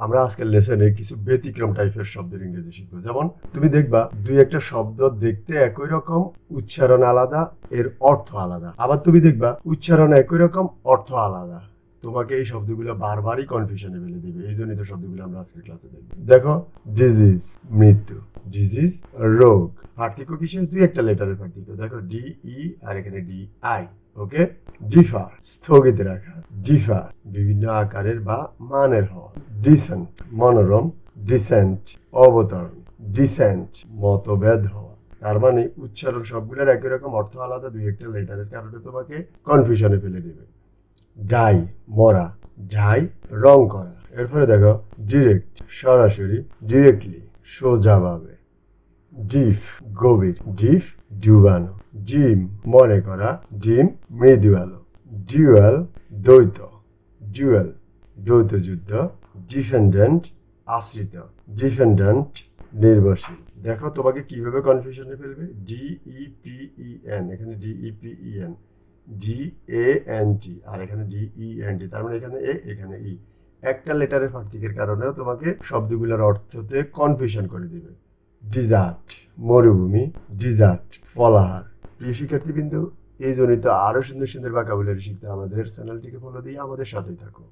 আমরা আজকের লেসনে কিছু ব্যতিক্রম টাইপের শব্দের ইংরেজি শিখব। যেমন, তুমি দেখবা দুই একটা শব্দ দেখতে একই রকম, উচ্চারণ আলাদা, এর অর্থ আলাদা। আবার তুমি দেখবা উচ্চারণ একই রকম, অর্থ আলাদা। তোমাকে এই শব্দগুলো বারবারই কনফিউশনে ফেলে দিবে। এই জন্যই তো শব্দগুলো আমরা আজকের ক্লাসে দেখব। দেখো ডিজিজ মৃত্যু। ডিজিজ রোগ। পার্থক্য কিসের দুই একটা লেটারের পার্থক্য। দেখো ডি ই আর এখানে ডি আই ওকে ডিফার স্থগিত রাখা। ডিফার বিভিন্ন আকারের বা মানের হওয়া। ডিসেন্ট, মনোরম, ডিসেন্ট, অবতরণ, ডিসেন্ট, মতভেদ হওয়া। তার মানে উচ্চারণ সবগুলোর একই রকম অর্থ আলাদা, দুই একটা লেটারের কারণে তোমাকে কনফিউশনে ফেলে দেবে। ডাই মরা ডাই রং করা। এরপরে দেখো ডিরেক্ট সরাসরি ডিরেক্টলি সোজাভাবে। ডিফ গভীর। ডিফ ডুবানো জিম, মনে করা। জিম মৃদু আলো ডিউয়াল দ্বৈত। ডুয়েল দ্বৈত যুদ্ধ ডিফেন্ডেন্ট আশ্রিত ডিফেন্ডেন্ট নির্ভরশীল। দেখো তোমাকে কীভাবে কনফিউশনে ফেলবে? D E P E N এখানে D E P E N D A N T আর এখানে ডি ই এন টি তার মানে এখানে এ এখানে ই একটা লেটারের পার্থক্যের কারণেও তোমাকে শব্দগুলোর অর্থতে কনফিউশন করে দিবে। ডিজার্ট মরুভূমি ডিজার্ট ফলাহার। প্রিয় শিক্ষার্থীবৃন্দ, এই জনিত আরও সুন্দর সুন্দর বাকাবুলারি শিখতে আমাদের চ্যানেলটিকে ফলো দিয়ে আমাদের সাথেই থাকো।